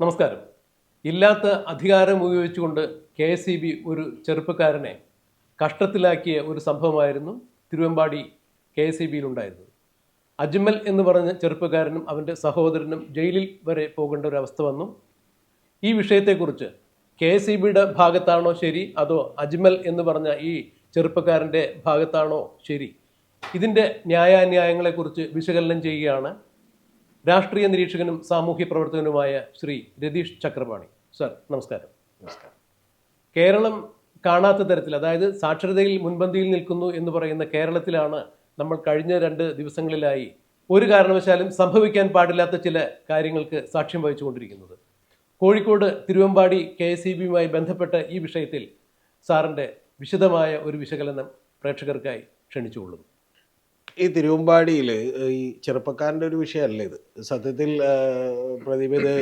നമസ്കാരം. ഇല്ലാത്ത അധികാരം ഉപയോഗിച്ചുകൊണ്ട് കെ എസ് ഇ ബി ഒരു ചെറുപ്പക്കാരനെ കഷ്ടത്തിലാക്കിയ ഒരു സംഭവമായിരുന്നു തിരുവമ്പാടി കെ എസ് ഇ ബിയിലുണ്ടായിരുന്നത് അജ്മൽ എന്ന് പറഞ്ഞ ചെറുപ്പക്കാരനും അവന്റെ സഹോദരനും ജയിലിൽ വരെ പോകേണ്ട ഒരു അവസ്ഥ വന്നു. ഈ വിഷയത്തെക്കുറിച്ച് കെ എസ് ഇ ബിയുടെ ഭാഗത്താണോ ശരി അതോ അജ്മൽ എന്ന് പറഞ്ഞ ഈ ചെറുപ്പക്കാരന്റെ ഭാഗത്താണോ ശരി ഇതിന്റെ ന്യായാന്യായങ്ങളെക്കുറിച്ച് വിശകലനം ചെയ്യുകയാണ് രാഷ്ട്രീയ നിരീക്ഷകനും സാമൂഹ്യ പ്രവർത്തകനുമായ ശ്രീ രതീഷ് ചക്രപാണി. സർ നമസ്കാരം. നമസ്കാരം. കേരളം കാണാത്ത തരത്തിൽ അതായത് സാക്ഷരതയിൽ മുൻപന്തിയിൽ നിൽക്കുന്നു എന്ന് പറയുന്ന കേരളത്തിലാണ് നമ്മൾ കഴിഞ്ഞ രണ്ട് ദിവസങ്ങളിലായി ഒരു കാരണവശാലും സംഭവിക്കാൻ പാടില്ലാത്ത ചില കാര്യങ്ങൾക്ക് സാക്ഷ്യം വഹിച്ചുകൊണ്ടിരിക്കുന്നത്. Kozhikode Thiruvambady K S E ബിയുമായി ബന്ധപ്പെട്ട ഈ വിഷയത്തിൽ സാറിന്റെ വിശദമായ ഒരു വിശകലനം പ്രേക്ഷകർക്കായി ക്ഷണിച്ചുകൊള്ളുന്നു. ഈ തിരുവമ്പാടിയിൽ ഈ ചെറുപ്പക്കാരന്റെ ഒരു വിഷയമല്ല ഇത്. സത്യത്തിൽ പ്രദീപ് ഇത്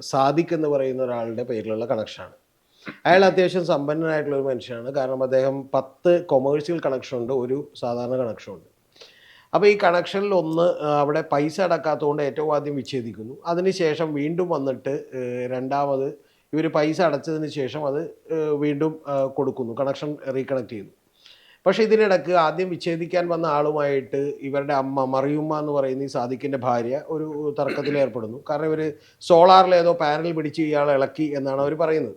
സാദിഖ് എന്ന് പറയുന്ന ഒരാളുടെ പേരിലുള്ള കണക്ഷനാണ്. അയാൾ അത്യാവശ്യം സമ്പന്നനായിട്ടുള്ള ഒരു മനുഷ്യനാണ്. കാരണം അദ്ദേഹം പത്ത് കൊമേഴ്സ്യൽ കണക്ഷനുണ്ട് ഒരു സാധാരണ കണക്ഷനുണ്ട്. അപ്പോൾ ഈ കണക്ഷനിൽ ഒന്ന് അവിടെ പൈസ അടക്കാത്തതുകൊണ്ട് ഏറ്റവും ആദ്യം വിച്ഛേദിക്കുന്നു. അതിനുശേഷം വീണ്ടും വന്നിട്ട് രണ്ടാമത് ഇവർ പൈസ അടച്ചതിന് ശേഷം അത് വീണ്ടും കൊടുക്കുന്നു കണക്ഷൻ റീകണക്ട് ചെയ്യുന്നു. പക്ഷേ ഇതിനിടക്ക് ആദ്യം വിച്ഛേദിക്കാൻ വന്ന ആളുമായിട്ട് ഇവരുടെ അമ്മ മറിയുമ്മ എന്ന് പറയുന്ന ഈ സാദിഖിന്റെ ഭാര്യ ഒരു തർക്കത്തിൽ ഏർപ്പെടുന്നു. കാരണം ഇവർ സോളാറിൽ ഏതോ പാനൽ പിടിച്ച് ഇയാൾ ഇളക്കി എന്നാണ് അവർ പറയുന്നത്.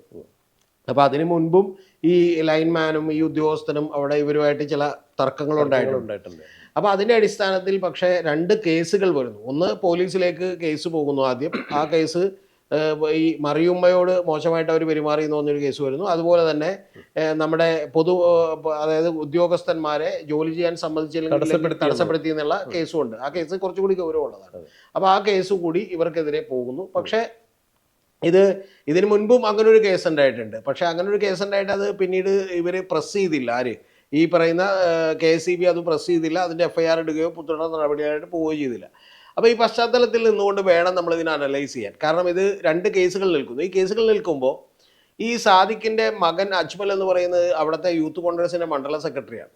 അപ്പോൾ അതിന് മുൻപും ഈ ലൈൻമാനും ഈ ഉദ്യോഗസ്ഥനും അവിടെ ഇവരുമായിട്ട് ചില തർക്കങ്ങൾ ഉണ്ടായിട്ടുണ്ട്. അപ്പോൾ അതിന്റെ അടിസ്ഥാനത്തിൽ പക്ഷേ രണ്ട് കേസുകൾ വരുന്നു. ഒന്ന് പോലീസിലേക്ക് കേസ് പോകുന്നു ആദ്യം. ആ കേസ് ഈ മറിയുമ്മയോട് മോശമായിട്ട് അവർ പെരുമാറി എന്ന് പറഞ്ഞൊരു കേസ് വരുന്നു. അതുപോലെ തന്നെ നമ്മുടെ പൊതു അതായത് ഉദ്യോഗസ്ഥന്മാരെ ജോലി ചെയ്യാൻ സംബന്ധിച്ച് തടസ്സപ്പെടുത്തി എന്നുള്ള കേസും ഉണ്ട്. ആ കേസ് കുറച്ചുകൂടി ഗൗരവമുള്ളതാണ്. അപ്പോൾ ആ കേസ് കൂടി ഇവർക്കെതിരെ പോകുന്നു. പക്ഷേ ഇത് ഇതിനു മുൻപും അങ്ങനെ ഒരു കേസ് ഉണ്ടായിട്ടുണ്ട്. പക്ഷെ അങ്ങനെ ഒരു കേസ് ഉണ്ടായിട്ട് അത് പിന്നീട് ഇവർ പ്രസ് ചെയ്തില്ല. ആര്? ഈ പറയുന്ന കെ എസ് സി ബി അത് പ്രസ് ചെയ്തില്ല. അതിന്റെ എഫ്ഐആർ ഐ ആർ ഇടുകയോ തുടർ നടപടിയായിട്ട് പോവുകയോ ചെയ്തില്ല. അപ്പോൾ ഈ പശ്ചാത്തലത്തിൽ നിന്നുകൊണ്ട് വേണം നമ്മൾ ഇതിനെ അനലൈസ് ചെയ്യാൻ. കാരണം ഇത് രണ്ട് കേസുകൾ നിൽക്കുന്നു. ഈ കേസുകൾ നിൽക്കുമ്പോൾ ഈ സാദിഖിന്റെ മകൻ അജ്മൽ എന്ന് പറയുന്നത് അവിടുത്തെ യൂത്ത് കോൺഗ്രസിന്റെ മണ്ഡല സെക്രട്ടറിയാണ്.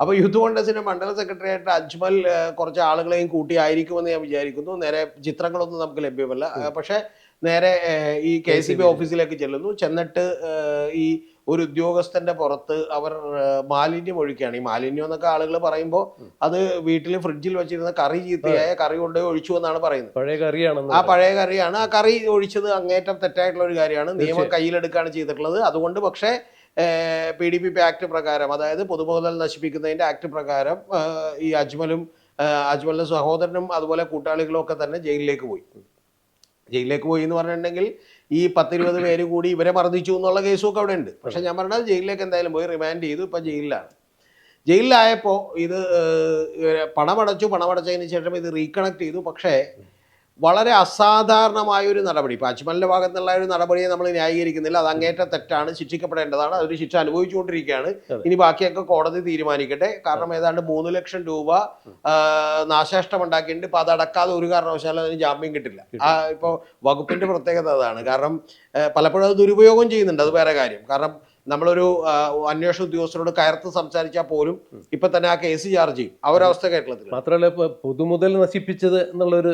അപ്പോൾ യൂത്ത് കോൺഗ്രസിന്റെ മണ്ഡല സെക്രട്ടറി ആയിട്ട് അജ്മൽ കുറച്ച് ആളുകളെയും കൂട്ടി ആയിരിക്കുമെന്ന് ഞാൻ വിചാരിക്കുന്നു. നേരെ ചിത്രങ്ങളൊന്നും നമുക്ക് ലഭ്യമല്ല. പക്ഷെ പക്ഷേ നേരെ ഈ കെ സി ബി ഓഫീസിലേക്ക് ചെല്ലുന്നു. ചെന്നിട്ട് ഈ ഒരു ഉദ്യോഗസ്ഥന്റെ പുറത്ത് അവർ മാലിന്യം ഒഴിക്കുകയാണ്. ഈ മാലിന്യം എന്നൊക്കെ ആളുകൾ പറയുമ്പോൾ അത് വീട്ടിൽ ഫ്രിഡ്ജിൽ വെച്ചിരുന്ന കറി ചീത്തയായ കറി കൊണ്ടുപോയി ഒഴിച്ചു എന്നാണ് പറയുന്നത്. പഴയ കറിയാണ് ആ പഴയ കറിയാണ്. ആ കറി ഒഴിച്ചത് അങ്ങേറ്റം തെറ്റായിട്ടുള്ള ഒരു കാര്യമാണ്. നിയമം കയ്യിലെടുക്കുകയാണ് ചെയ്തിട്ടുള്ളത്. അതുകൊണ്ട് പക്ഷേ P D P P act പ്രകാരം അതായത് പൊതുമുതൽ നശിപ്പിക്കുന്നതിന്റെ ആക്ട് പ്രകാരം ഈ അജ്മലും അജ്മലിന്റെ സഹോദരനും അതുപോലെ കൂട്ടാളികളും ഒക്കെ തന്നെ ജയിലിലേക്ക് പോയി. ജയിലിലേക്ക് പോയി എന്ന് പറഞ്ഞിട്ടുണ്ടെങ്കിൽ ഈ പത്തിരുപത് പേര് കൂടി ഇവരെ മർദ്ദിച്ചു എന്നുള്ള കേസുമൊക്കെ അവിടെ ഉണ്ട്. പക്ഷെ ഞാൻ പറഞ്ഞത് ജയിലിലേക്ക് എന്തായാലും പോയി റിമാൻഡ് ചെയ്തു. ഇപ്പം ജയിലിലാണ്. ജയിലിലായപ്പോൾ ഇത് പണമടച്ചു. പണമടച്ചതിന് ശേഷം ഇത് റീകണക്ട് ചെയ്തു. പക്ഷേ വളരെ അസാധാരണമായ ഒരു നടപടി. ഇപ്പം ഭാഗത്തുള്ള ഭാഗത്തു നിന്നുള്ള ഒരു നടപടിയെ നമ്മൾ ന്യായീകരിക്കുന്നില്ല. അത് അങ്ങേറ്റ തെറ്റാണ് ശിക്ഷിക്കപ്പെടേണ്ടതാണ്. അതൊരു ശിക്ഷ അനുഭവിച്ചുകൊണ്ടിരിക്കുകയാണ്. ഇനി ബാക്കിയൊക്കെ കോടതി തീരുമാനിക്കട്ടെ. കാരണം ഏതാണ്ട് മൂന്ന് ലക്ഷം രൂപ നാശനഷ്ടം ഉണ്ടാക്കിയിട്ടുണ്ട് ഇപ്പം അതടക്കാതെ ഒരു കാരണവശാലും അതിന് ജാമ്യം കിട്ടില്ല. ആ ഇപ്പോൾ വകുപ്പിന്റെ പ്രത്യേകത അതാണ്. കാരണം പലപ്പോഴും അത് ദുരുപയോഗം ചെയ്യുന്നുണ്ട്. അത് വേറെ കാര്യം. കാരണം നമ്മളൊരു അന്വേഷണ ഉദ്യോഗസ്ഥരോട് കയർത്ത് സംസാരിച്ചാൽ പോലും ഇപ്പൊ തന്നെ ആ കേസ് ചാർജ് ചെയ്യും. ആ ഒരു അവസ്ഥ കേരളത്തിൽ മാത്രമല്ല ഇപ്പോൾ പൊതുമുതൽ നശിപ്പിച്ചത് എന്നുള്ളൊരു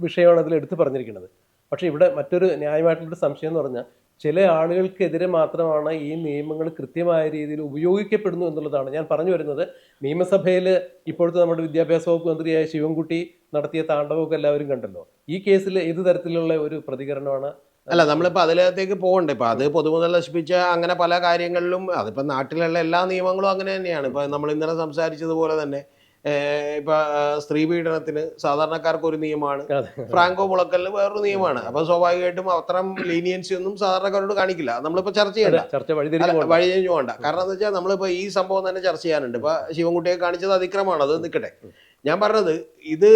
വിഷയമാണ് അതിൽ എടുത്തു പറഞ്ഞിരിക്കുന്നത്. പക്ഷേ ഇവിടെ മറ്റൊരു ന്യായമായിട്ടുള്ളൊരു സംശയം എന്ന് പറഞ്ഞാൽ ചില ആളുകൾക്കെതിരെ മാത്രമാണ് ഈ നിയമങ്ങൾ കൃത്യമായ രീതിയിൽ ഉപയോഗിക്കപ്പെടുന്നു എന്നുള്ളതാണ് ഞാൻ പറഞ്ഞു വരുന്നത്. നിയമസഭയിൽ ഇപ്പോഴത്തെ നമ്മുടെ വിദ്യാഭ്യാസ വകുപ്പ് മന്ത്രിയായ ശിവൻകുട്ടി നടത്തിയ താണ്ഡവമൊക്കെ എല്ലാവരും കണ്ടല്ലോ. ഈ കേസിൽ ഏത് തരത്തിലുള്ള ഒരു പ്രതികരണമാണ്? അല്ല നമ്മളിപ്പോൾ അതിലകത്തേക്ക് പോകണ്ട? ഇപ്പോൾ അത് പൊതുമുതൽ നശിപ്പിച്ച അങ്ങനെ പല കാര്യങ്ങളിലും അതിപ്പോൾ നാട്ടിലുള്ള എല്ലാ നിയമങ്ങളും അങ്ങനെ തന്നെയാണ്. ഇപ്പോൾ നമ്മൾ ഇന്നലെ സംസാരിച്ചതുപോലെ തന്നെ ഇപ്പൊ സ്ത്രീ പീഡനത്തിന് സാധാരണക്കാർക്ക് ഒരു നിയമമാണ് ഫ്രാങ്കോ മുളക്കലിന് വേറൊരു നിയമമാണ് അപ്പൊ സ്വാഭാവികമായിട്ടും അത്തരം ലീനിയൻസി ഒന്നും സാധാരണക്കാരോട് കാണിക്കില്ല. നമ്മളിപ്പോ ചർച്ച ചെയ്യണ്ട. വഴി കഴിഞ്ഞു പോകണ്ട. കാരണം എന്താ വെച്ചാൽ നമ്മളിപ്പോ ഈ സംഭവം തന്നെ ചർച്ച ചെയ്യാനുണ്ട്. ഇപ്പൊ ശിവൻകുട്ടിയെ കാണിച്ചത് അതിക്രമമാണ്. അത് നിൽക്കട്ടെ ഞാൻ പറഞ്ഞത് ഇത്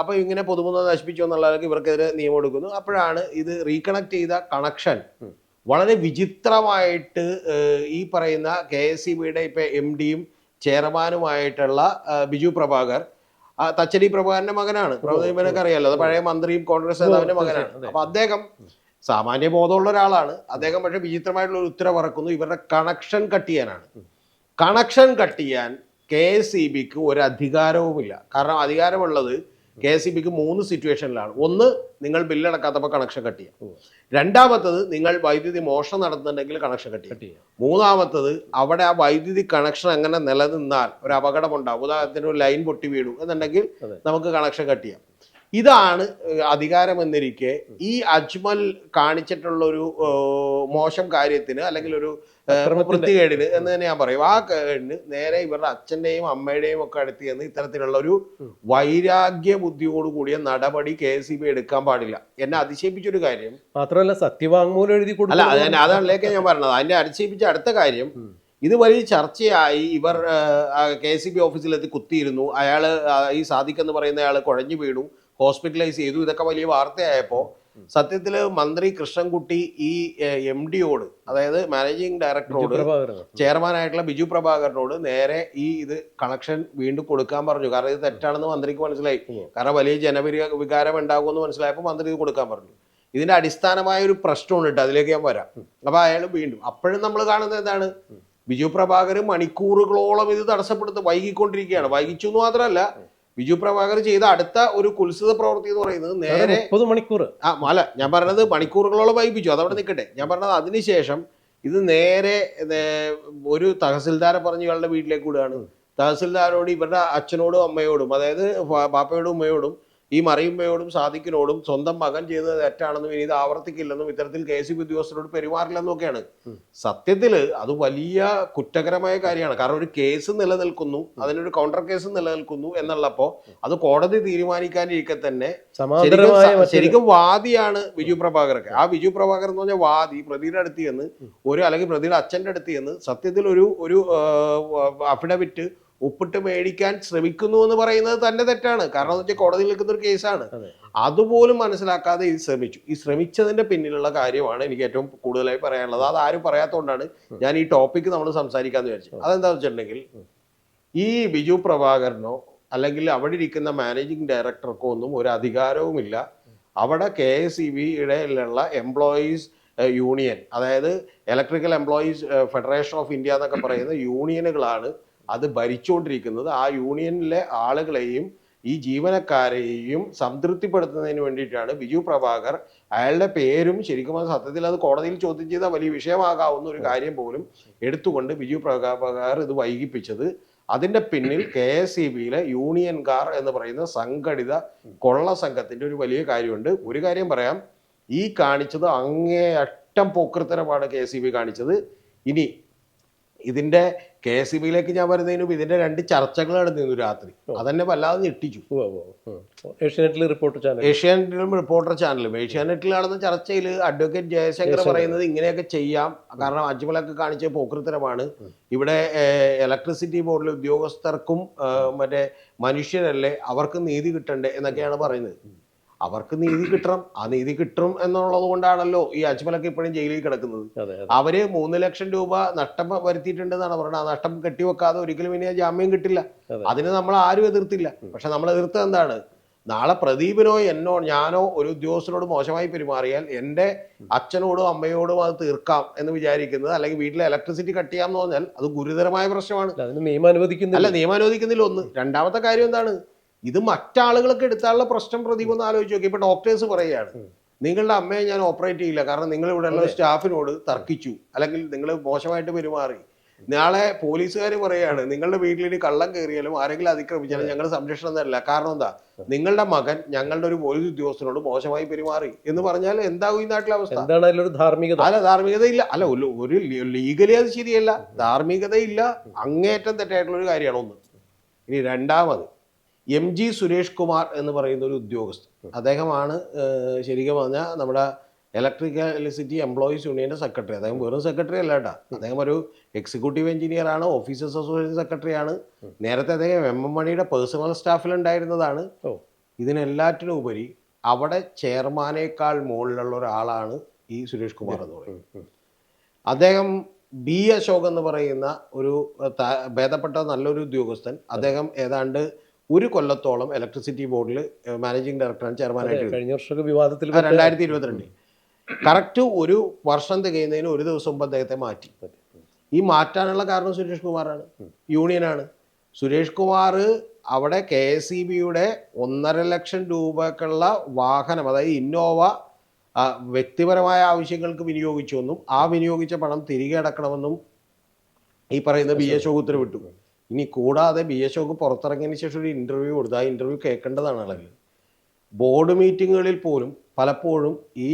അപ്പൊ ഇങ്ങനെ പൊതുമുതൽ നശിപ്പിച്ചു എന്നുള്ളവർക്ക് ഇവർക്കെതിരെ നിയമം എടുക്കുന്നു. അപ്പോഴാണ് ഇത് റീകണക്ട് ചെയ്ത കണക്ഷൻ വളരെ വിചിത്രമായിട്ട് ഈ പറയുന്ന കെ എസ് ഇ ബിയുടെ ഇപ്പൊ എം ഡിയും ചെയർമാനുമായിട്ടുള്ള ബിജു പ്രഭാകർ. തച്ചടി പ്രഭാകരന്റെ മകനാണ്. പ്രഭുദേവനൊക്കെ അറിയാലോ. അത് പഴയ മന്ത്രിയും കോൺഗ്രസ് നേതാവിന്റെ മകനാണ്. അപ്പൊ അദ്ദേഹം സാമാന്യ ബോധമുള്ള ഒരാളാണ്. അദ്ദേഹം പക്ഷെ വിചിത്രമായിട്ടുള്ള ഒരു ഉത്തരവ് ഇറക്കുന്നു ഇവരുടെ കണക്ഷൻ കട്ട് ചെയ്യാനാണ് കണക്ഷൻ കട്ട് ചെയ്യാൻ കെ എസ് ഇ ബിക്ക് ഒരു അധികാരവുമില്ല. കാരണം അധികാരമുള്ളത് കെ എസ് ഇ ബിക്ക് മൂന്ന് സിറ്റുവേഷനിലാണ് ഒന്ന് നിങ്ങൾ ബില്ലടക്കാത്തപ്പോൾ കണക്ഷൻ കട്ട് ചെയ്യാം. രണ്ടാമത്തത് നിങ്ങൾ വൈദ്യുതി മോഷണം നടത്തുന്നുണ്ടെങ്കിൽ കണക്ഷൻ കട്ട് ചെയ്യാം. മൂന്നാമത്തത് അവിടെ ആ വൈദ്യുതി കണക്ഷൻ അങ്ങനെ നിലനിന്നാൽ ഒരു അപകടമുണ്ടാകും ഉണ്ടാവും. ഉദാഹരണത്തിന് ഒരു ലൈൻ പൊട്ടി വീഴും എന്നുണ്ടെങ്കിൽ നമുക്ക് കണക്ഷൻ കട്ട് ചെയ്യാം. ഇതാണ് അധികാരമെന്നിരിക്കെ ഈ അജ്മൽ കാണിച്ചിട്ടുള്ള ഒരു മോശം കാര്യത്തിന് അല്ലെങ്കിൽ ഒരു വൃത്തികേടിന് എന്ന് തന്നെ ഞാൻ പറയും. ആ കേടിന് നേരെ ഇവരുടെ അച്ഛന്റെയും അമ്മയുടെയും ഒക്കെ അടുത്ത് ചെന്ന് ഇത്തരത്തിലുള്ള ഒരു വൈരാഗ്യ ബുദ്ധിയോട് കൂടിയ നടപടി കെ എസ് ബി എടുക്കാൻ പാടില്ല. എന്നെ അതിശയിപ്പിച്ചൊരു കാര്യം. മാത്രമല്ല സത്യവാങ്മൂലം എഴുതി അല്ല അതാണ് അത് തന്നെ അതാണിലേക്ക് ഞാൻ പറഞ്ഞത്. അതിന്റെ അതിശയിപ്പിച്ച അടുത്ത കാര്യം. ഇത് വലിയ ചർച്ചയായി ഇവർ കെ സി ബി ഓഫീസിലെത്തി കുത്തിയിരുന്നു. അയാൾ ഈ സാദിഖ് എന്ന് പറയുന്ന അയാൾ കുഴഞ്ഞു വീണു. ഹോസ്പിറ്റലൈസ് ചെയ്തു. ഇതൊക്കെ വലിയ വാർത്തയായപ്പോൾ സത്യത്തിൽ മന്ത്രി കൃഷ്ണൻകുട്ടി ഈ എം ഡിയോട് അതായത് മാനേജിംഗ് ഡയറക്ടറോട് ചെയർമാൻ ചെയർമാനായിട്ടുള്ള ബിജു പ്രഭാകരനോട് നേരെ ഈ ഇത് കണക്ഷൻ വീണ്ടും കൊടുക്കാൻ പറഞ്ഞു. കാരണം ഇത് തെറ്റാണെന്ന് മന്ത്രിക്ക് മനസ്സിലായി. കാരണം വലിയ ജനവിരി വികാരം ഉണ്ടാകുമെന്ന് മനസ്സിലായപ്പോൾ മന്ത്രി ഇത് കൊടുക്കാൻ പറഞ്ഞു. ഇതിന്റെ അടിസ്ഥാനമായ ഒരു പ്രശ്നമുണ്ട് കേട്ടോ. അതിലേക്ക് ഞാൻ വരാം. അപ്പൊ അയാൾ വീണ്ടും അപ്പോഴും നമ്മൾ കാണുന്നത് എന്താണ്? ബിജു പ്രഭാകർ മണിക്കൂറുകളോളം ഇത് തടസ്സപ്പെടുത്ത് വൈകിക്കൊണ്ടിരിക്കുകയാണ്. വൈകിച്ചു എന്ന് മാത്രമല്ല ബിജു പ്രഭാകർ ചെയ്ത അടുത്ത ഒരു കുൽസിത പ്രവൃത്തി എന്ന് പറയുന്നത് നേരെ മുപ്പത് മണിക്കൂർ ആ അല്ല ഞാൻ പറഞ്ഞത് മണിക്കൂറുകളോളം വൈകിപ്പിച്ചു. അതവിടെ നിൽക്കട്ടെ. ഞാൻ പറഞ്ഞത് അതിനുശേഷം ഇത് നേരെ ഒരു തഹസിൽദാരെ പറഞ്ഞ് ഇയാളുടെ വീട്ടിലേക്ക് വിടുകയാണ്. തഹസിൽദാരോട് ഇവരുടെ അച്ഛനോടും അമ്മയോടും അതായത് ബാപ്പയോടും ഉമ്മയോടും ഈ മറിയുമ്മയോടും സാദിഖിനോടും സ്വന്തം മകൻ ചെയ്തത് തെറ്റാണെന്നും ഇനി ഇത് ആവർത്തിക്കില്ലെന്നും ഇത്തരത്തിൽ കെ സി ബി ഉദ്യോഗസ്ഥരോട് പെരുമാറില്ലെന്നും ഒക്കെയാണ് സത്യത്തിൽ അത് വലിയ കുറ്റകരമായ കാര്യമാണ്. കാരണം ഒരു കേസ് നിലനിൽക്കുന്നു അതിനൊരു കൗണ്ടർ കേസ് നിലനിൽക്കുന്നു എന്നുള്ളപ്പോ അത് കോടതി തീരുമാനിക്കാനിരിക്കെ തന്നെ ശരിക്കും വാദിയാണ് വിജു പ്രഭാകരൊക്കെ. ആ വിജു പ്രഭാകർ എന്ന് പറഞ്ഞ വാദി പ്രതിയുടെ അടുത്ത് ചെന്ന് ഒരു അല്ലെങ്കിൽ പ്രതിയുടെ അച്ഛന്റെ അടുത്ത് ചെന്ന് സത്യത്തിൽ ഒരു ഒരു അഫിഡവിറ്റ് ഒപ്പിട്ട് മേടിക്കാൻ ശ്രമിക്കുന്നു എന്ന് പറയുന്നത് തന്നെ തെറ്റാണ്. കാരണം എന്ന് വെച്ചാൽ കോടതിയിൽ നിൽക്കുന്ന ഒരു കേസാണ്. അതെ. അതുപോലും മനസ്സിലാക്കാതെ ഇത് ശ്രമിച്ചു. ഈ ശ്രമിച്ചതിന്റെ പിന്നിലുള്ള കാര്യമാണ് എനിക്ക് ഏറ്റവും കൂടുതലായി പറയാനുള്ളത്. അത് ആരും പറയാത്തതുകൊണ്ടാണ് ഞാൻ ഈ ടോപ്പിക്ക് നമ്മൾ സംസാരിക്കാന്ന് വിചാരിച്ചത്. അതെന്താ വെച്ചിട്ടുണ്ടെങ്കിൽ ഈ ബിജു പ്രഭാകരനോ അല്ലെങ്കിൽ അവിടെ ഇരിക്കുന്ന മാനേജിങ് ഡയറക്ടർക്കോ ഒന്നും ഒരു അധികാരവുമില്ല. അവിടെ കെ എസ് ഇ ബിയുടെ എംപ്ലോയീസ് യൂണിയൻ അതായത് electrical employees federation of India എന്നൊക്കെ പറയുന്ന യൂണിയനുകളാണ് അത് ഭരിച്ചുകൊണ്ടിരിക്കുന്നത് ആ യൂണിയനിലെ ആളുകളെയും ഈ ജീവനക്കാരെയും സംതൃപ്തിപ്പെടുത്തുന്നതിന് വേണ്ടിയിട്ടാണ്. ബിജു പ്രഭാകർ അയാളുടെ പേരും ശരിക്കും സത്യത്തിൽ അത് കോടതിയിൽ ചോദ്യം ചെയ്താൽ വലിയ വിഷയമാകാവുന്ന ഒരു കാര്യം പോലും എടുത്തുകൊണ്ട് ബിജു പ്രഭാകർ ഇത് വൈകിപ്പിച്ചത്. അതിന്റെ പിന്നിൽ കെ എസ് ഇ ബിയിലെ യൂണിയൻകാർ എന്ന് പറയുന്ന സംഘടിത കൊള്ള സംഘത്തിന്റെ ഒരു വലിയ കാര്യമുണ്ട്. ഒരു കാര്യം പറയാം. ഈ കാണിച്ചത് അങ്ങേയറ്റം പോക്കൃത്തരമാണ് കെ എസ് ഇ ബി കാണിച്ചത്. ഇനി ഇതിന്റെ കെ എസ് സി ബിയിലേക്ക് ഞാൻ വരുന്നതിന് ഇതിന്റെ രണ്ട് ചർച്ചകൾ നടന്നിരുന്നു രാത്രി. അതന്നെ വല്ലാതെ ഞെട്ടിച്ചു. ഏഷ്യാനെറ്റിൽ റിപ്പോർട്ടർ ചാനൽ. ഏഷ്യാനെറ്റിലും റിപ്പോർട്ടർ ചാനലും. ഏഷ്യാനെറ്റിൽ നടന്ന ചർച്ചയിൽ അഡ്വക്കേറ്റ് ജയശങ്കർ പറയുന്നത് ഇങ്ങനെയൊക്കെ ചെയ്യാം. കാരണം അജ്മലൊക്കെ കാണിച്ച പോക്കൃത്തരമാണ് ഇവിടെ ഇലക്ട്രിസിറ്റി ബോർഡിലെ ഉദ്യോഗസ്ഥർക്കും മറ്റേ മനുഷ്യരല്ലേ അവർക്ക് നീതി കിട്ടണ്ടേ എന്നൊക്കെയാണ് പറയുന്നത്. അവർക്ക് നീതി കിട്ടണം ആ നീതി കിട്ടും എന്നുള്ളത് കൊണ്ടാണല്ലോ ഈ അജ്മലൊക്കെ ഇപ്പോഴും ജയിലിൽ കിടക്കുന്നത്. അവർ മൂന്ന് ലക്ഷം രൂപ നഷ്ടം വരുത്തിയിട്ടുണ്ടെന്നാണ് പറയുന്നത് ആ നഷ്ടം കെട്ടിവെക്കാതെ ഒരിക്കലും ഇനി ജാമ്യം കിട്ടില്ല. അതെ. അതിന് നമ്മൾ ആരും എതിർത്തില്ല. പക്ഷെ നമ്മൾ എതിർത്തത് എന്താണ്? നാളെ പ്രദീപിനോ എന്നോ ഞാനോ ഒരു ഉദ്യോഗസ്ഥനോട് മോശമായി പെരുമാറിയാൽ എന്റെ അച്ഛനോടും അമ്മയോടും അത് തീർക്കാം എന്ന് വിചാരിക്കുന്നത് അല്ലെങ്കിൽ വീട്ടിലെ ഇലക്ട്രിസിറ്റി കട്ട് ചെയ്യാന്ന് പറഞ്ഞാൽ അത് ഗുരുതരമായ പ്രശ്നമാണ്. അല്ല നിയമം അനുവദിക്കുന്നില്ല ഒന്ന്. രണ്ടാമത്തെ കാര്യം എന്താണ്? ഇത് മറ്റാളുകൾക്ക് എടുത്താലുള്ള പ്രശ്നം പ്രദീപ് ഒന്ന് ആലോചിച്ച് നോക്കി. ഇപ്പൊ ഡോക്ടേഴ്സ് പറയുകയാണ് നിങ്ങളുടെ അമ്മയെ ഞാൻ ഓപ്പറേറ്റ് ചെയ്യില്ല. കാരണം നിങ്ങൾ ഇവിടെയുള്ള സ്റ്റാഫിനോട് തർക്കിച്ചു. അല്ലെങ്കിൽ നിങ്ങൾ മോശമായിട്ട് പെരുമാറി. നാളെ പോലീസുകാർ പറയാണ് നിങ്ങളുടെ വീട്ടിൽ ഇനി കള്ളം കയറിയാലും ആരെങ്കിലും അതിക്രമിച്ചാലും ഞങ്ങൾ സംരക്ഷണം തരില്ല. കാരണം എന്താ? നിങ്ങളുടെ മകൻ ഞങ്ങളുടെ ഒരു പോലീസ് ഉദ്യോഗസ്ഥനോട് മോശമായി പെരുമാറി. എന്ന് പറഞ്ഞാൽ എന്താകും ഈ നാട്ടിലെ അവസ്ഥ? ധാർമ്മികത? അല്ല ധാർമ്മികത ഇല്ല അല്ല ഒരു- ലീഗലി അത് ശരിയല്ല. ധാർമ്മികതയില്ല. അങ്ങേറ്റം തെറ്റായിട്ടുള്ള ഒരു കാര്യമാണ് ഒന്ന്. ഇനി രണ്ടാമത് എം ജി സുരേഷ് കുമാർ എന്ന് പറയുന്ന ഒരു ഉദ്യോഗസ്ഥൻ. അദ്ദേഹമാണ് ശരിക്കും പറഞ്ഞാൽ നമ്മുടെ ഇലക്ട്രിക്കൽ ഇലക്ട്രിസിറ്റി എംപ്ലോയീസ് യൂണിയന്റെ സെക്രട്ടറി അദ്ദേഹം വെറും സെക്രട്ടറി അല്ല കേട്ടോ. അദ്ദേഹം ഒരു എക്സിക്യൂട്ടീവ് എഞ്ചിനീയർ ആണ് ഓഫീസേഴ്സ് അസോസിയേഷൻ സെക്രട്ടറി ആണ്. നേരത്തെ അദ്ദേഹം എം എം മണിയുടെ പേഴ്സണൽ സ്റ്റാഫിലുണ്ടായിരുന്നതാണ് ഇതിനെല്ലാറ്റിനും ഉപരി അവിടെ ചെയർമാനേക്കാൾ മുകളിലുള്ള ഒരാളാണ് ഈ സുരേഷ് കുമാർ എന്ന് പറയുന്നത്. അദ്ദേഹം ബി അശോക് എന്ന് പറയുന്ന ഒരു ഭേദപ്പെട്ട നല്ലൊരു ഉദ്യോഗസ്ഥൻ. അദ്ദേഹം ഏതാണ്ട് ഒരു കൊല്ലത്തോളം ഇലക്ട്രിസിറ്റി ബോർഡിൽ മാനേജിംഗ് ഡയറക്ടറാണ് ചെയർമാനായിട്ട്. കഴിഞ്ഞ വർഷമൊക്കെ വിവാദത്തിൽ രണ്ടായിരത്തി ഇരുപത്തിരണ്ട് കറക്റ്റ് ഒരു വർഷം തികയുന്നതിന് ഒരു ദിവസം മുമ്പ് അദ്ദേഹത്തെ മാറ്റി. ഈ മാറ്റാനുള്ള കാരണം സുരേഷ് കുമാറാണ്. യൂണിയനാണ് സുരേഷ് കുമാർ അവിടെ കെ എസ് ഇ ബിയുടെ ഒന്നര ലക്ഷം രൂപക്കുള്ള വാഹനം അതായത് ഇന്നോവ വ്യക്തിപരമായ ആവശ്യങ്ങൾക്ക് വിനിയോഗിച്ചുവെന്നും ആ വിനിയോഗിച്ച പണം തിരികെ അടക്കണമെന്നും ഈ പറയുന്ന ബി എസ് ഉത്തരവിട്ടു ഇനി കൂടാതെ ബി എസ് പുറത്തിറങ്ങിയതിന് ശേഷം ഒരു ഇന്റർവ്യൂ കൊടുത്തു ആ ഇന്റർവ്യൂ കേൾക്കേണ്ടതാണ് ആളുകൾ. ബോർഡ് മീറ്റിങ്ങുകളിൽ പോലും പലപ്പോഴും ഈ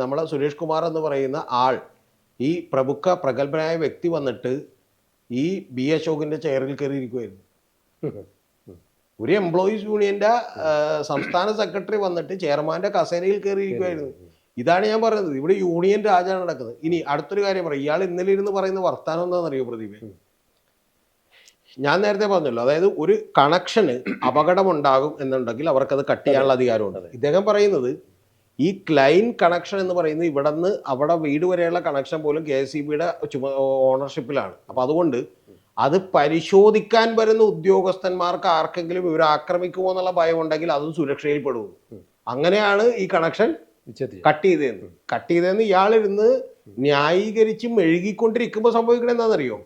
നമ്മളെ സുരേഷ് കുമാർ എന്ന് പറയുന്ന ആൾ ഈ പ്രമുഖ പ്രഗത്ഭനായ വ്യക്തി വന്നിട്ട് ഈ ബി അശോകിന്റെ ചെയറിൽ കയറിയിരിക്കുമായിരുന്നു ഒരു എംപ്ലോയീസ് യൂണിയന്റെ സംസ്ഥാന സെക്രട്ടറി വന്നിട്ട് ചെയർമാന്റെ കസേരയിൽ കയറിയിരിക്കുമായിരുന്നു ഇതാണ് ഞാൻ പറയുന്നത്. ഇവിടെ യൂണിയൻ രാജാണ് നടക്കുന്നത്. ഇനി അടുത്തൊരു കാര്യം പറയാം. ഇയാൾ ഇന്നലെ ഇരുന്ന് പറയുന്ന വർത്താനം എന്താണെന്നറിയോ പ്രദീപേ? ഞാൻ നേരത്തെ പറഞ്ഞല്ലോ അതായത് ഒരു കണക്ഷന് അപകടമുണ്ടാകും എന്നുണ്ടെങ്കിൽ അവർക്കത് കട്ട് ചെയ്യാനുള്ള അധികാരമുണ്ട്. ഇദ്ദേഹം പറയുന്നത് ഈ ക്ലൈൻ കണക്ഷൻ എന്ന് പറയുന്നത് ഇവിടെ നിന്ന് അവിടെ വീട് വരെയുള്ള കണക്ഷൻ പോലും കെ എസ് ഇ ബിയുടെ ചുമ ഓണർഷിപ്പിലാണ് അപ്പം അതുകൊണ്ട് അത് പരിശോധിക്കാൻ വരുന്ന ഉദ്യോഗസ്ഥന്മാർക്ക് ആർക്കെങ്കിലും ഇവർ ആക്രമിക്കുമോ എന്നുള്ള ഭയം ഉണ്ടെങ്കിൽ അതും സുരക്ഷയിൽ പെടും. അങ്ങനെയാണ് ഈ കണക്ഷൻ കട്ട് ചെയ്തതെന്ന്. കട്ട് ചെയ്തതെന്ന് ഇയാളിരുന്ന് ന്യായീകരിച്ച് മെഴുകിക്കൊണ്ടിരിക്കുമ്പോൾ സംഭവിക്കണത് എന്താണെന്നറിയോ?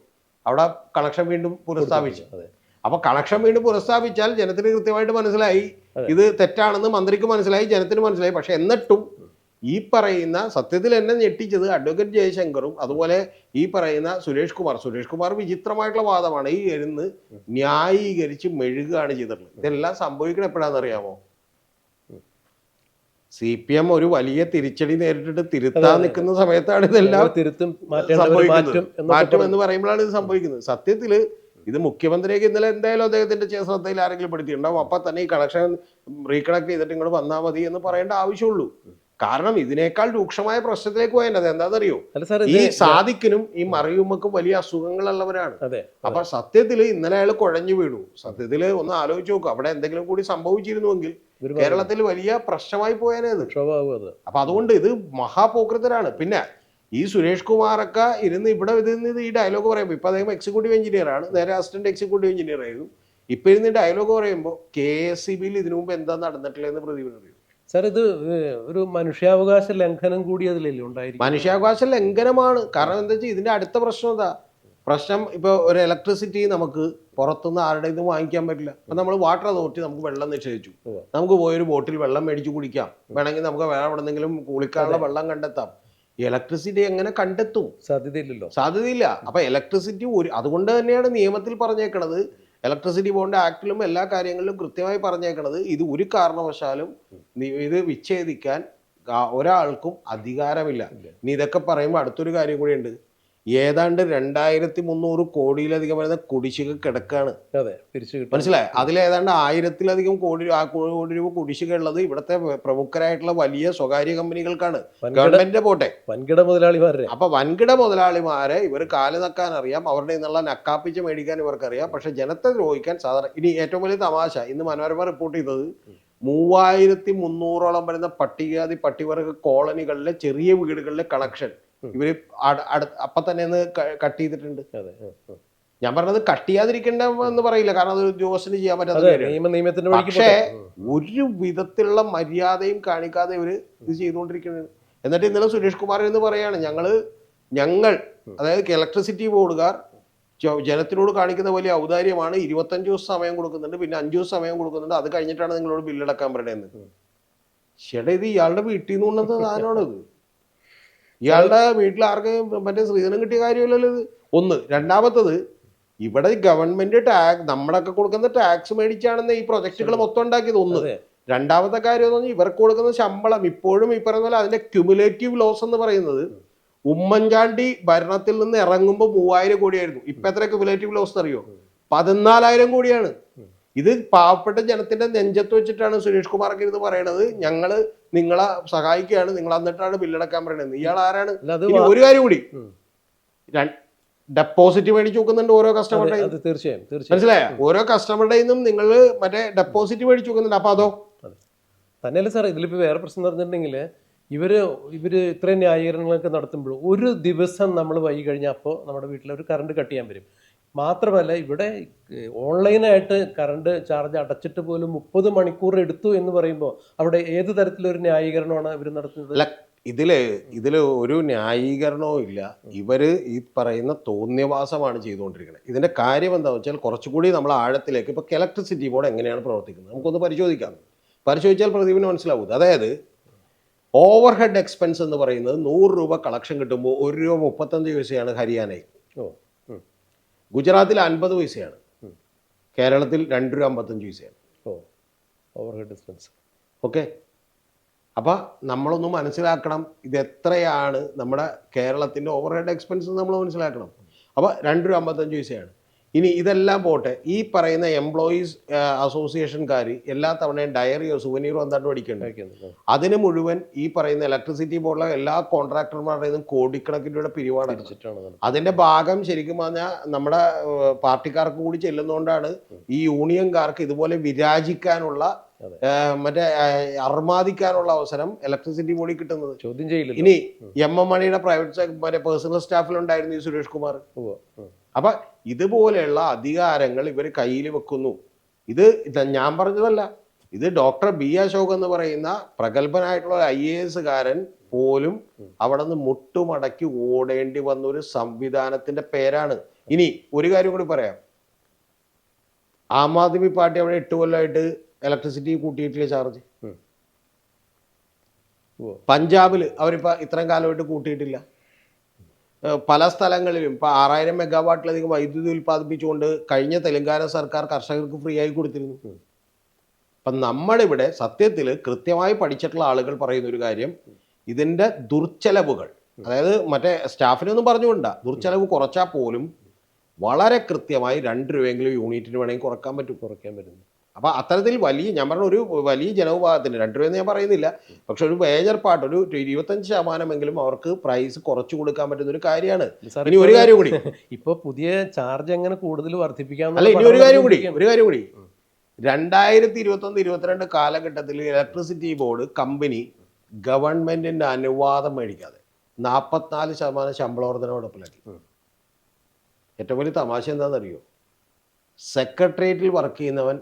അവിടെ കളക്ഷൻ വീണ്ടും പുനഃസ്ഥാപിച്ചു. അപ്പോൾ അപ്പൊ കണക്ഷൻ വീണ്ടും പുനഃസ്ഥാപിച്ചാൽ ജനത്തിന് കൃത്യമായിട്ട് മനസ്സിലായി. ഇത് തെറ്റാണെന്ന് മന്ത്രിക്ക് മനസ്സിലായി ജനത്തിന് മനസ്സിലായി. പക്ഷെ എന്നിട്ടും ഈ പറയുന്ന സത്യത്തിൽ എന്നെ ഞെട്ടിച്ചത് അഡ്വക്കേറ്റ് ജയശങ്കറും അതുപോലെ ഈ പറയുന്ന സുരേഷ് കുമാർ. സുരേഷ് കുമാർ വിചിത്രമായിട്ടുള്ള വാദമാണ്. ഈ ഇരുന്ന് ന്യായീകരിച്ച് മെഴുകുകയാണ് ചെയ്തിട്ടുള്ളത്. ഇതെല്ലാം സംഭവിക്കണം എപ്പോഴാണെന്ന് അറിയാമോ? സി പി എം ഒരു വലിയ തിരിച്ചടി നേരിട്ടിട്ട് തിരുത്താൻ നിൽക്കുന്ന സമയത്താണ് ഇതെല്ലാം തിരുത്തും മാറ്റം എന്ന് പറയുമ്പോഴാണ് ഇത് സംഭവിക്കുന്നത്. സത്യത്തിൽ ഇത് മുഖ്യമന്ത്രിയൊക്കെ ഇന്നലെ എന്തായാലും അദ്ദേഹത്തിന്റെ ശ്രദ്ധയിൽ ആരെങ്കിലും പെടുത്തിയിട്ടുണ്ടാവും. അപ്പൊ തന്നെ ഈ കണക്ഷൻ റീകണക്ട് ചെയ്തിട്ട് ഇങ്ങോട്ട് വന്നാൽ മതി എന്ന് പറയേണ്ട ആവശ്യമുള്ളൂ. കാരണം ഇതിനേക്കാൾ രൂക്ഷമായ പ്രശ്നത്തിലേക്ക് പോയത് എന്താണെന്നറിയോ? അറിയോ ഈ സാദിക്കിനും ഈ മറിയുമ്മക്കും വലിയ അസുഖങ്ങളുള്ളവരാണ്. അപ്പൊ സത്യത്തിൽ ഇന്നലെ അയാൾ കുഴഞ്ഞു വീണു. സത്യത്തിൽ ഒന്ന് ആലോചിച്ച് നോക്കും. അവിടെ എന്തെങ്കിലും കൂടി സംഭവിച്ചിരുന്നുവെങ്കിൽ കേരളത്തിൽ വലിയ പ്രശ്നമായി പോയേനെ അത് അത്. അപ്പൊ അതുകൊണ്ട് ഇത് മഹാപോക്രിതരാണ്. പിന്നെ ഈ സുരേഷ് കുമാറൊക്കെ ഇരുന്ന് ഇവിടെ ഇരുന്ന് ഇത് ഈ ഡയലോഗ് പറയുമ്പോൾ ഇപ്പൊ അദ്ദേഹം എക്സിക്യൂട്ടീവ് എഞ്ചിനീയർ ആണ്. നേരെ അസിസ്റ്റന്റ് എക്സിക്യൂട്ടീവ് എഞ്ചിനീയർ ആയിരുന്നു. ഇപ്പൊ ഇരുന്ന് ഡയലോഗ് പറയുമ്പോൾ കെ എസ് സി ബിയിൽ ഇതിനു മുമ്പ് എന്താ നടന്നിട്ടില്ലെന്ന് എന്ന് അറിയും? സാർ ഇത് ഒരു മനുഷ്യാവകാശ ലംഘനം കൂടി അതിലല്ലേ ഉണ്ടായിരിക്കും മനുഷ്യാവകാശ ലംഘനമാണ്. കാരണം എന്താ വെച്ചാൽ ഇതിന്റെ അടുത്ത പ്രശ്നം എന്താ? പ്രശ്നം ഇപ്പൊ ഒരു ഇലക്ട്രിസിറ്റി നമുക്ക് പുറത്തുനിന്ന് ആരുടെ ഇതും വാങ്ങിക്കാൻ പറ്റില്ല. അപ്പൊ നമ്മൾ വാട്ടർ അതോറിറ്റി നമുക്ക് വെള്ളം നിഷേധിച്ചു നമുക്ക് പോയൊരു ബോട്ടിൽ വെള്ളം മേടിച്ച് കുടിക്കാം. വേണമെങ്കിൽ നമുക്ക് വേറെ എവിടെന്നെങ്കിലും കുളിക്കാനുള്ള വെള്ളം കണ്ടെത്താം. ഇലക്ട്രിസിറ്റി എങ്ങനെ കണ്ടെത്തും? സാധ്യതയില്ലല്ലോ. സാധ്യതയില്ല. അപ്പൊ ഇലക്ട്രിസിറ്റി ഒരു അതുകൊണ്ട് തന്നെയാണ് നിയമത്തിൽ പറഞ്ഞേക്കണത്. ഇലക്ട്രിസിറ്റി ബോണ്ട് ആക്ടിലും എല്ലാ കാര്യങ്ങളിലും കൃത്യമായി പറഞ്ഞേക്കുന്നത് ഇത് ഒരു കാരണവശാലും ഇത് വിച്ഛേദിക്കാൻ ഒരാൾക്കും അധികാരമില്ല. ഇനി ഇതൊക്കെ പറയുമ്പോൾ അടുത്തൊരു കാര്യം കൂടിയുണ്ട് ഏതാണ്ട് രണ്ടായിരത്തി മുന്നൂറ് കോടിയിലധികം വരുന്ന കുടിശ്ശിക കിടക്കാണ്. അതെ തിരിച്ചു മനസ്സിലായി? അതിലേതാണ്ട് ആയിരത്തിലധികം കോടി ആ കോടി രൂപ കുടിശ്ശിക ഉള്ളത് ഇവിടുത്തെ പ്രമുഖരായിട്ടുള്ള വലിയ സ്വകാര്യ കമ്പനികൾക്കാണ്. ഗവൺമെന്റ് പോട്ടെ. വൻകിട മുതലാളിമാരെ അപ്പൊ വൻകിട മുതലാളിമാരെ ഇവർ കാൽ നക്കാൻ അറിയാം അവരുടെ നിന്നുള്ള നക്കാപ്പിച്ച് മേടിക്കാൻ ഇവർക്കറിയാം. പക്ഷെ ജനത്തെ ദ്രോഹിക്കാൻ സാധാരണ ഇനി ഏറ്റവും വലിയ തമാശ ഇന്ന് മനോരമ റിപ്പോർട്ട് ചെയ്തത് മൂവായിരത്തി മുന്നൂറോളം വരുന്ന പട്ടികജാതി പട്ടികവർഗ കോളനികളിലെ ചെറിയ വീടുകളിലെ കണക്ഷൻ ഇവർ അപ്പൊ തന്നെ ഒന്ന് കട്ട് ചെയ്തിട്ടുണ്ട്. ഞാൻ പറഞ്ഞത് കട്ട് ചെയ്യാതിരിക്കേണ്ട എന്ന് പറയില്ല. കാരണം അത് ഉദ്യോഗസ്ഥന് ചെയ്യാൻ പറ്റാത്ത പക്ഷേ ഒരു വിധത്തിലുള്ള മര്യാദയും കാണിക്കാതെ ഇവർ ഇത് ചെയ്തുകൊണ്ടിരിക്കുന്നത് എന്നിട്ട് ഇന്നലെ സുരേഷ് കുമാർ എന്ന് പറയാണ് ഞങ്ങൾ ഞങ്ങൾ അതായത് ഇലക്ട്രിസിറ്റി ബോർഡുകാർ ജനത്തിനോട് കാണിക്കുന്ന പോലെ ഔദാര്യമാണ് ഇരുപത്തഞ്ച് ദിവസം സമയം കൊടുക്കുന്നുണ്ട് പിന്നെ അഞ്ചു ദിവസം സമയം കൊടുക്കുന്നുണ്ട്. അത് കഴിഞ്ഞിട്ടാണ് നിങ്ങളോട് ബില്ലടക്കാൻ പറയണതെന്ന് ചേട്ടാ ഇത് ഇയാളുടെ വീട്ടിൽ നിന്ന് കൊണ്ടുവന്ന സാധനമാണ് ഇത്? ഇയാളുടെ വീട്ടിൽ ആർക്കും മറ്റേ സ്ത്രീധനം കിട്ടിയ കാര്യമല്ലല്ലോ ഇത്. ഒന്ന്. രണ്ടാമത്തത് ഇവിടെ ഗവൺമെന്റ് ടാക്സ് നമ്മളൊക്കെ കൊടുക്കുന്ന ടാക്സ് മേടിച്ചാണെന്ന് ഈ പ്രൊജക്ടുകൾ മൊത്തം ഉണ്ടാക്കിയത്. ഒന്ന്. രണ്ടാമത്തെ കാര്യം എന്ന് പറഞ്ഞാൽ ഇവർക്ക് കൊടുക്കുന്ന ശമ്പളം ഇപ്പോഴും ഈ പറയുന്ന പോലെ അതിന്റെ ക്യുമുലേറ്റീവ് ലോസ് എന്ന് പറയുന്നത് ഉമ്മൻചാണ്ടി ഭരണത്തിൽ നിന്ന് ഇറങ്ങുമ്പോൾ മൂവായിരം കോടിയായിരുന്നു. ഇപ്പൊ എത്ര ക്യുമുലേറ്റീവ് ലോസ് എന്ന് അറിയോ? പതിനാലായിരം കോടിയാണ്. ഇത് പാവപ്പെട്ട ജനത്തിന്റെ നെഞ്ചത്ത് വെച്ചിട്ടാണ് സുരേഷ് കുമാർക്ക് ഇത് പറയണത്. ഞങ്ങൾ നിങ്ങളെ സഹായിക്കുകയാണ്. നിങ്ങൾ എന്നിട്ടാണ് ബില്ലടക്കാൻ പറയണത്. ഇയാൾ ആരാണ്? ഒരു കാര്യം കൂടി. ഡെപ്പോസിറ്റ് മേടിച്ച് നോക്കുന്നുണ്ട് ഓരോ കസ്റ്റമറുടെ തീർച്ചയായും മനസ്സിലായ? ഓരോ കസ്റ്റമറുടെ നിന്നും നിങ്ങൾ മറ്റേ ഡെപ്പോസിറ്റ് മേടിച്ച് നോക്കുന്നുണ്ട് അപ്പൊ അതോ? തന്നെയല്ല സാർ ഇതിലിപ്പോൾ വേറെ പ്രശ്നം എന്ന് പറഞ്ഞിട്ടുണ്ടെങ്കിൽ ഇവർ ഇവർ ഇത്രയും ന്യായീകരണങ്ങളൊക്കെ നടത്തുമ്പോൾ ഒരു ദിവസം നമ്മൾ വൈകി കഴിഞ്ഞാൽ അപ്പോൾ നമ്മുടെ വീട്ടിൽ ഒരു കറണ്ട് കട്ട് ചെയ്യാൻ വരും. മാത്രമല്ല ഇവിടെ ഓൺലൈനായിട്ട് കറണ്ട് ചാർജ് അടച്ചിട്ട് പോലും മുപ്പത് മണിക്കൂർ എടുത്തു എന്ന് പറയുമ്പോൾ അവിടെ ഏത് തരത്തിലൊരു ന്യായീകരണമാണ് ഇവർ നടത്തുന്നത്? അല്ല ഇതിൽ ഇതിൽ ഒരു ന്യായീകരണവും ഇല്ല. ഇവർ ഈ പറയുന്ന തോന്നിയവാസമാണ് ചെയ്തുകൊണ്ടിരിക്കുന്നത്. ഇതിന്റെ കാര്യം എന്താ വെച്ചാൽ കുറച്ചുകൂടി നമ്മൾ ആഴത്തിലേക്ക് ഇപ്പൊ ഇലക്ട്രിസിറ്റി ബോർഡ് എങ്ങനെയാണ് പ്രവർത്തിക്കുന്നത്? നമുക്കൊന്ന് പരിശോധിക്കാം. പരിശോധിച്ചാൽ പ്രതിവിന് മനസ്സിലാവും അതായത് ഓവർ ഹെഡ് എക്സ്പെൻസ് എന്ന് പറയുന്നത് നൂറ് രൂപ കളക്ഷൻ കിട്ടുമ്പോൾ ഒരു രൂപ മുപ്പത്തഞ്ച് പൈസയാണ് ഹരിയാനയിൽ. ഗുജറാത്തിൽ അൻപത് പൈസയാണ്. കേരളത്തിൽ രണ്ട് രൂപ അമ്പത്തഞ്ച് പൈസയാണ്. ഓ ഓവർ ഹെഡ് ഡിസ്റ്റൻസ് ഓക്കെ. അപ്പം നമ്മളൊന്ന് മനസ്സിലാക്കണം ഇത് എത്രയാണ് നമ്മുടെ കേരളത്തിന്റെ ഓവർ ഹെഡ് എക്സ്പെൻസ് നമ്മൾ മനസ്സിലാക്കണം. അപ്പോൾ രണ്ട് രൂപ അമ്പത്തഞ്ച് പൈസയാണ്. ഇനി ഇതെല്ലാം പോട്ടെ ഈ പറയുന്ന എംപ്ലോയീസ് അസോസിയേഷൻകാർ എല്ലാ തവണയും ഡയറിയോ സുവനീറോ എന്താണ്ട് പഠിക്കുന്നുണ്ട് അതിന് മുഴുവൻ ഈ പറയുന്ന ഇലക്ട്രിസിറ്റി ബോർഡിലെ എല്ലാ കോൺട്രാക്ടർമാരുടെയും കോടിക്കണക്കിന് രൂപയുടെ പിരിവാണ് അടിച്ചിട്ടാണ് അതിന്റെ ഭാഗം ശരിക്കും പറഞ്ഞാൽ നമ്മുടെ പാർട്ടിക്കാർക്ക് കൂടി ചെല്ലുന്നതുകൊണ്ടാണ് ഈ യൂണിയൻകാർക്ക് ഇതുപോലെ വിരാജിക്കാനുള്ള. മറ്റേ അർമാദിക്കാനുള്ള അവസരം ഇലക്ട്രിസിറ്റി ബോർഡിൽ കിട്ടുന്നത്. ചോദ്യം ചെയ്യില്ല ഇനി എം എം മണിയുടെ പ്രൈവറ്റ് മറ്റേ പേഴ്സണൽ സ്റ്റാഫിലുണ്ടായിരുന്നു ഈ സുരേഷ് കുമാർ. അപ്പൊ ഇതുപോലെയുള്ള അധികാരങ്ങൾ ഇവർ കയ്യിൽ വെക്കുന്നു. ഇത് ഞാൻ പറഞ്ഞതല്ല. ഇത് ഡോക്ടർ ബി അശോക് എന്ന് പറയുന്ന പ്രഗത്ഭനായിട്ടുള്ള ഐ എ എസുകാരൻ പോലും അവിടെ നിന്ന് മുട്ടുമടക്കി ഓടേണ്ടി വന്ന ഒരു സംവിധാനത്തിന്റെ പേരാണ്. ഇനി ഒരു കാര്യം കൂടി പറയാം. ആം ആദ്മി പാർട്ടി അവിടെ എട്ട് കൊല്ലമായിട്ട് ഇലക്ട്രിസിറ്റി കൂട്ടിയിട്ടില്ല ചാർജ്. പഞ്ചാബിൽ അവരിപ്പോ ഇത്രയും കാലമായിട്ട് കൂട്ടിയിട്ടില്ല. പല സ്ഥലങ്ങളിലും ഇപ്പോൾ ആറായിരം മെഗാവാട്ടിലധികം വൈദ്യുതി ഉൽപ്പാദിപ്പിച്ചുകൊണ്ട് കഴിഞ്ഞ തെലങ്കാന സർക്കാർ കർഷകർക്ക് ഫ്രീ ആയി കൊടുത്തിരുന്നു. അപ്പം നമ്മളിവിടെ സത്യത്തിൽ കൃത്യമായി പഠിച്ചിട്ടുള്ള ആളുകൾ പറയുന്ന ഒരു കാര്യം ഇതിന്റെ ദുർച്ചെലവുകൾ അതായത് മറ്റേ സ്റ്റാഫിനൊന്നും പറഞ്ഞുകൊണ്ട ദുർച്ചെലവ് കുറച്ചാൽ പോലും വളരെ കൃത്യമായി രണ്ട് രൂപയെങ്കിലും യൂണിറ്റിന് വേണമെങ്കിൽ കുറയ്ക്കാൻ പറ്റും. കുറയ്ക്കാൻ പറ്റുന്നു അപ്പൊ അത്തരത്തിൽ വലിയ ഞാൻ പറഞ്ഞ ഒരു വലിയ ജനവിഭാഗത്തിന് രണ്ട് രൂപയെന്ന് ഞാൻ പറയുന്നില്ല പക്ഷെ ഒരു മേജർ പാർട്ട് ഒരു ഇരുപത്തഞ്ച് ശതമാനമെങ്കിലും അവർക്ക് പ്രൈസ് കുറച്ചു കൊടുക്കാൻ പറ്റുന്ന ഒരു കാര്യമാണ്. ഇനി ഒരു കാര്യം കൂടി. ഇപ്പൊ പുതിയ ചാർജ് എങ്ങനെ കൂടുതൽ വർദ്ധിപ്പിക്കാം അല്ല ഇനി ഒരു കാര്യം കൂടി ഒരു കാര്യം കൂടി. രണ്ടായിരത്തി ഇരുപത്തൊന്ന് ഇരുപത്തിരണ്ട് കാലഘട്ടത്തിൽ ഇലക്ട്രിസിറ്റി ബോർഡ് കമ്പനി ഗവൺമെന്റിന്റെ അനുവാദം മേടിക്കാതെ നാൽപ്പത്തിനാല് ശതമാനം ശമ്പള വർധന നടപ്പിലാക്കി. ഏറ്റവും വലിയ തമാശ എന്താണെന്നറിയോ? സെക്രട്ടേറിയറ്റിൽ വർക്ക് ചെയ്യുന്നവൻ.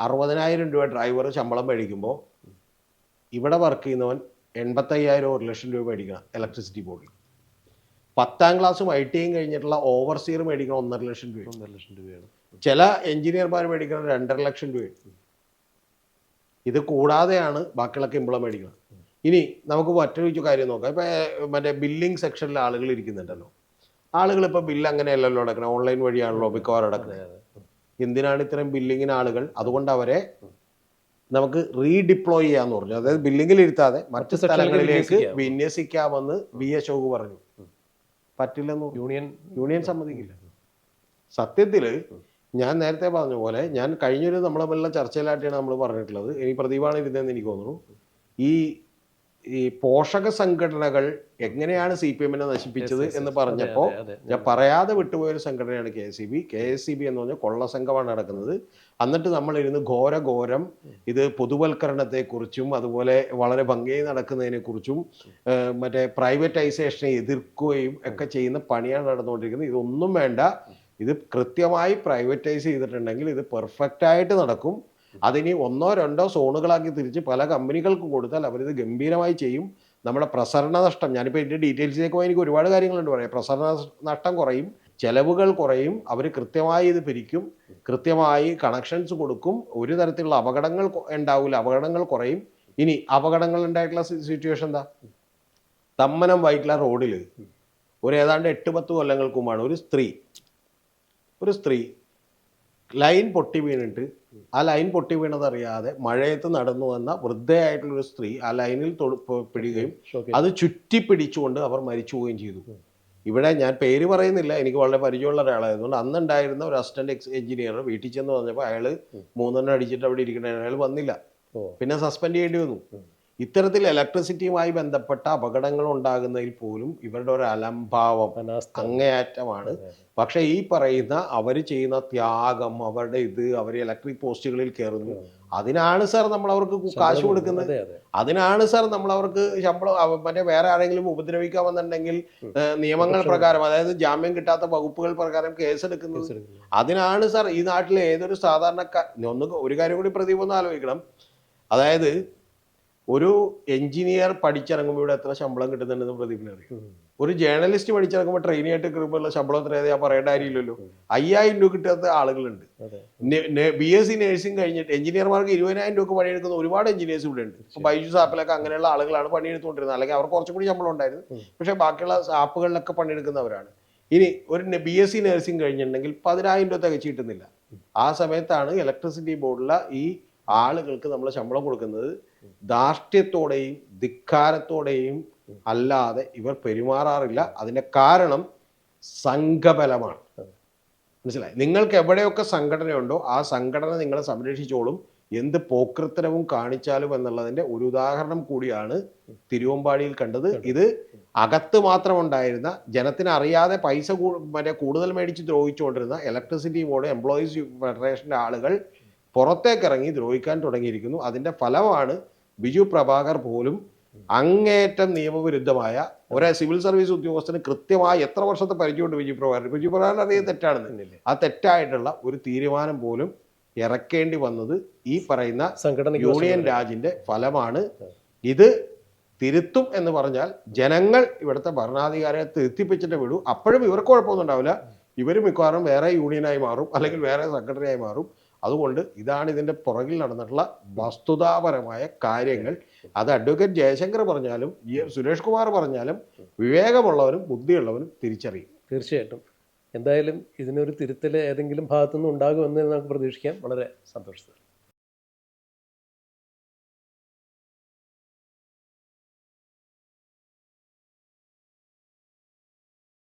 അറുപതിനായിരം രൂപ ഡ്രൈവർ ശമ്പളം മേടിക്കുമ്പോൾ ഇവിടെ വർക്ക് ചെയ്യുന്നവൻ എൺപത്തയ്യായിരം ഒരു ലക്ഷം രൂപ മേടിക്കണം ഇലക്ട്രിസിറ്റി ബോർഡിൽ പത്താം ക്ലാസ്സും ഐ ടിയും കഴിഞ്ഞിട്ടുള്ള ഓവർസിയർ മേടിക്കണം ഒന്നര ലക്ഷം രൂപ. ഒന്നര ലക്ഷം രൂപയാണ്. ചില എഞ്ചിനീയർമാർ മേടിക്കുന്നത് രണ്ടര ലക്ഷം രൂപ. ഇത് കൂടാതെയാണ് ബാക്കിയുള്ള ഇമ്പളം മേടിക്കണം. ഇനി നമുക്ക് മറ്റൊരു കാര്യം നോക്കാം. ഇപ്പം മറ്റേ ബില്ലിംഗ് സെക്ഷനിൽ ആളുകൾ ഇരിക്കുന്നുണ്ടല്ലോ. ആളുകൾ ഇപ്പോൾ ബില്ല് അങ്ങനെയല്ലല്ലോ അടക്കണം. ഓൺലൈൻ വഴിയാണല്ലോ മിക്കവാറും അടക്കുന്നത് എന്തിനാണ് ഇത്രയും ബില്ലിങ്ങിന് ആളുകൾ? അതുകൊണ്ട് അവരെ നമുക്ക് റീഡിപ്ലോയ് ചെയ്യാന്ന് പറഞ്ഞു. അതായത് ബില്ലിങ്ങിൽ ഇരുത്താതെ മറ്റു സ്ഥലങ്ങളിലേക്ക് വിന്യസിക്കാം. വിന്യസിക്കാമെന്ന് ബി അശോക് പറഞ്ഞു. പറ്റില്ലെന്ന്? യൂണിയൻ യൂണിയൻ സമ്മതിക്കില്ല. സത്യത്തിൽ ഞാൻ നേരത്തെ പറഞ്ഞ പോലെ ഞാൻ കഴിഞ്ഞൊരു നമ്മളെ തമ്മിലുള്ള ചർച്ചയിലായിട്ടാണ് നമ്മൾ പറഞ്ഞിട്ടുള്ളത്. ഇനി പ്രതിഭാണ് ഇരുന്നതെന്ന് എനിക്ക് തോന്നുന്നു. ഈ ഈ പോഷക സംഘടനകൾ എങ്ങനെയാണ് സി പി എമ്മിനെ നശിപ്പിച്ചത് എന്ന് പറഞ്ഞപ്പോൾ. ഞാൻ പറയാതെ വിട്ടുപോയ ഒരു സംഘടനയാണ് K S C B. K S C B എന്ന് പറഞ്ഞാൽ കൊള്ള കൊള്ളസംഘമാണ് നടക്കുന്നത്. എന്നിട്ട് നമ്മളിരുന്ന് ഘോര ഘോരം ഇത് പൊതുവൽക്കരണത്തെക്കുറിച്ചും അതുപോലെ വളരെ ഭംഗിയായി നടക്കുന്നതിനെക്കുറിച്ചും കുറിച്ചും മറ്റേ പ്രൈവറ്റൈസേഷനെ എതിർക്കുകയും ഒക്കെ ചെയ്യുന്ന പണിയാണ് നടന്നുകൊണ്ടിരിക്കുന്നത്. ഇതൊന്നും വേണ്ട. ഇത് കൃത്യമായി പ്രൈവറ്റൈസ് ചെയ്തിട്ടുണ്ടെങ്കിൽ ഇത് പെർഫെക്റ്റ് ആയിട്ട് നടക്കും. അതിനി ഒന്നോ രണ്ടോ സോണുകളാക്കി തിരിച്ച് പല കമ്പനികൾക്കും കൊടുത്താൽ അവരിത് ഗംഭീരമായി ചെയ്യും. നമ്മുടെ പ്രസരണ നഷ്ടം ഞാനിപ്പോൾ ഇതിന്റെ ഡീറ്റെയിൽസിലേക്ക് പോയി എനിക്ക് ഒരുപാട് കാര്യങ്ങളുണ്ട് പറയാം. പ്രസരണ നഷ്ടം കുറയും ചെലവുകൾ കുറയും അവർ കൃത്യമായി ഇത് പിരിക്കും കൃത്യമായി കണക്ഷൻസ് കൊടുക്കും ഒരു തരത്തിലുള്ള അപകടങ്ങൾ ഉണ്ടാവില്ല അപകടങ്ങൾ കുറയും. ഇനി അപകടങ്ങൾ ഉണ്ടായിട്ടുള്ള സിറ്റുവേഷൻ എന്താ? തമ്മനം വൈറ്റില റോഡിൽ ഒരു ഏതാണ്ട് എട്ട് പത്ത് കൊല്ലങ്ങൾക്കുമാണ് ഒരു സ്ത്രീ ഒരു സ്ത്രീ ലൈൻ പൊട്ടി വീണിട്ട് ആ ലൈൻ പൊട്ടി വീണതറിയാതെ മഴയത്ത് നടന്നു വന്ന വൃദ്ധയായിട്ടുള്ളൊരു സ്ത്രീ ആ ലൈനിൽ തൊടു പ- പിടിക്കുകയും അത് ചുറ്റി പിടിച്ചുകൊണ്ട് അവർ മരിച്ചു പോവുകയും ചെയ്തു. ഇവിടെ ഞാൻ പേര് പറയുന്നില്ല എനിക്ക് വളരെ പരിചയമുള്ള ഒരാളായതുകൊണ്ട് അന്നുണ്ടായിരുന്ന ഒരു അസിസ്റ്റന്റ് എക്സ് എഞ്ചിനീയർ വീട്ടിൽ ചെന്ന് പറഞ്ഞപ്പോൾ അയാൾ മൂന്നെണ്ണം അടിച്ചിട്ട് അവിടെ ഇരിക്കണ അയാൾ വന്നില്ല. പിന്നെ സസ്പെൻഡ് ചെയ്യേണ്ടി വന്നു. ഇത്തരത്തിൽ ഇലക്ട്രിസിറ്റിയുമായി ബന്ധപ്പെട്ട അപകടങ്ങൾ ഉണ്ടാകുന്നതിൽ പോലും ഇവരുടെ ഒരു അലംഭാവം അങ്ങേയറ്റമാണ്. പക്ഷെ ഈ പറയുന്ന അവർ ചെയ്യുന്ന ത്യാഗം അവരുടെ ഇത് അവർ ഇലക്ട്രിക് പോസ്റ്റുകളിൽ കയറുന്നു അതിനാണ് സാർ നമ്മൾ അവർക്ക് കാശ് കൊടുക്കുന്നത്. അതെ അതെ. അതിനാണ് സാർ നമ്മൾ അവർക്ക് ശമ്പളം മറ്റേ വേറെ ആരെങ്കിലും ഉപദ്രവിക്കാമെന്നുണ്ടെങ്കിൽ നിയമങ്ങൾ പ്രകാരം അതായത് ജാമ്യം കിട്ടാത്ത വകുപ്പുകൾ പ്രകാരം കേസെടുക്കുന്നത് കേസെടുക്കുന്നത്. അതിനാണ് സാർ ഈ നാട്ടിലെ ഏതൊരു സാധാരണക്കാർ ഒന്ന് ഒരു കാര്യം കൂടി പ്രദീപ് ഒന്ന് ആലോചിക്കണം. അതായത് ഒരു എഞ്ചിനീയർ പഠിച്ചിറങ്ങുമ്പോൾ ഇവിടെ എത്ര ശമ്പളം കിട്ടുന്നുണ്ടെന്ന് പ്രദീപിന് അറിയാം. ഒരു ജേർണലിസ്റ്റ് പഠിച്ചിറങ്ങുമ്പോൾ ട്രെയിനി ആയിട്ട് കയറുമ്പോൾ ശമ്പളം എത്ര ഞാൻ പറയേണ്ട കാര്യമില്ലല്ലോ. അയ്യായിരം രൂപ കിട്ടാത്ത ആളുകളുണ്ട്. ബി എസ് സി നഴ്സിംഗ് കഴിഞ്ഞിട്ട് എഞ്ചിനീയർമാർക്ക് ഇരുപതിനായിരം രൂപ പണിയെടുക്കുന്ന ഒരുപാട് എഞ്ചിനീയേഴ്സ് ഇവിടെ ഉണ്ട്. ബൈജു ആപ്പിലൊക്കെ അങ്ങനെയുള്ള ആളുകളാണ് പണിയെടുത്തുകൊണ്ടിരുന്നത്. അല്ലെങ്കിൽ അവർക്ക് കുറച്ചും കൂടി ശമ്പളം ഉണ്ടായിരുന്നു. പക്ഷേ ബാക്കിയുള്ള ആപ്പുകളിലൊക്കെ പണിയെടുക്കുന്നവരാണ്. ഇനി ഒരു ബി എസ് സി നഴ്സിംഗ് കഴിഞ്ഞിട്ടുണ്ടെങ്കിൽ പതിനായിരം രൂപ തികച്ചു കിട്ടുന്നില്ല. ആ സമയത്താണ് ഇലക്ട്രിസിറ്റി ബോർഡിലെ ഈ ആളുകൾക്ക് നമ്മൾ ശമ്പളം കൊടുക്കുന്നത്. ധാർഷ്ട്യത്തോടെയും ധിക്കാരത്തോടെയും അല്ലാതെ ഇവർ പെരുമാറാറില്ല. അതിന്റെ കാരണം സംഘബലമാണ്. മനസ്സിലായി? നിങ്ങൾക്ക് എവിടെയൊക്കെ സംഘടനയുണ്ടോ ആ സംഘടന നിങ്ങളെ സംരക്ഷിച്ചോളും. എന്ത് പോക്രത്തനവും കാണിച്ചാലും എന്നുള്ളതിന്റെ ഒരു ഉദാഹരണം കൂടിയാണ് തിരുവമ്പാടിയിൽ കണ്ടത്. ഇത് അകത്ത് മാത്രം ഉണ്ടായിരുന്ന ജനത്തിന് അറിയാതെ പൈസ മറ്റേ കൂടുതൽ മേടിച്ച് ദ്രോഹിച്ചുകൊണ്ടിരുന്ന ഇലക്ട്രിസിറ്റി ബോർഡ് എംപ്ലോയീസ് ഫെഡറേഷന്റെ ആളുകൾ പുറത്തേക്കിറങ്ങി ദ്രോഹിക്കാൻ തുടങ്ങിയിരിക്കുന്നു. അതിന്റെ ഫലമാണ് ബിജു പ്രഭാകർ പോലും അങ്ങേറ്റം നിയമവിരുദ്ധമായ ഒരേ സിവിൽ സർവീസ് ഉദ്യോഗസ്ഥന് കൃത്യമായി എത്ര വർഷത്തെ പരിചയമുണ്ട് ബിജു പ്രഭാകർ ബിജു പ്രഭാകരൻ തെറ്റാണ്. തെറ്റാണെന്ന് ആ തെറ്റായിട്ടുള്ള ഒരു തീരുമാനം പോലും ഇറക്കേണ്ടി വന്നത് ഈ പറയുന്ന സംഘടന യൂണിയൻ രാജിന്റെ ഫലമാണ്. ഇത് തിരുത്തും എന്ന് പറഞ്ഞാൽ ജനങ്ങൾ ഇവിടുത്തെ ഭരണാധികാരിയെ തിരുത്തിപ്പിച്ചിട്ട് വിടൂ. അപ്പോഴും ഇവർക്ക് കുഴപ്പമൊന്നും ഉണ്ടാവില്ല. ഇവർ മിക്കവാറും വേറെ യൂണിയനായി മാറും. അല്ലെങ്കിൽ വേറെ സംഘടനയായി മാറും. അതുകൊണ്ട് ഇതാണ് ഇതിന്റെ പുറകിൽ നടന്നിട്ടുള്ള വസ്തുതാപരമായ കാര്യങ്ങൾ. അത് അഡ്വക്കേറ്റ് ജയശങ്കർ പറഞ്ഞാലും സുരേഷ് കുമാർ പറഞ്ഞാലും വിവേകമുള്ളവരും ബുദ്ധിയുള്ളവരും തിരിച്ചറിയും. തീർച്ചയായിട്ടും. എന്തായാലും ഇതിനൊരു തിരുത്തൽ ഏതെങ്കിലും ഭാഗത്തുനിന്ന് ഉണ്ടാകുമെന്ന് നമുക്ക് പ്രതീക്ഷിക്കാം. വളരെ സന്തോഷത്തിൽ